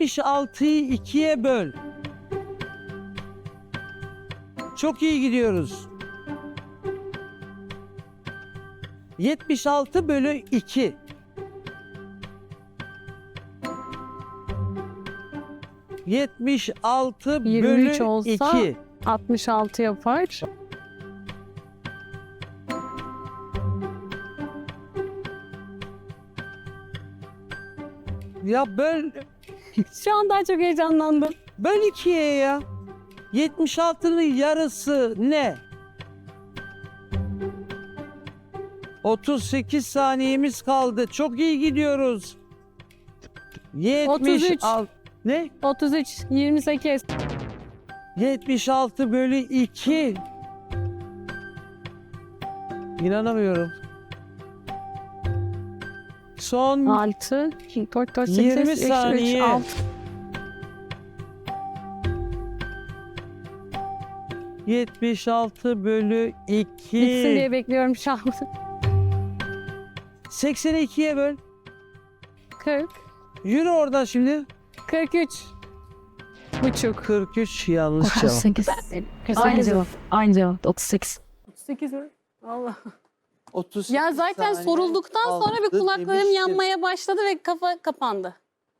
76'yı 2'ye böl. Çok iyi gidiyoruz. 76 bölü 2. Yetmiş altı 23 bölü olsa- 2. 66 yapar. Ya böl, Şu an daha çok heyecanlandım. böl 2'ye ya. 76'nın yarısı ne? 38 saniyemiz kaldı. Çok iyi gidiyoruz. 33. 76 ne? 33, 28, 76 bölü 2. İnanamıyorum. Son 6, 4, 4, 8, 20 3, 3, saniye. 6. yetmiş altı bölü 2. Bitsin diye bekliyorum şu an. 80'i 2'ye böl. 40, Yürü oradan şimdi. 43 buçuk. 43 yanlış cevap. 38. Aynı cevap. Aynı cevap. 38. 38 mi? Allah. 38 Ya zaten sorulduktan sonra bir kulaklarım yanmaya başladı ve kafa kapandı.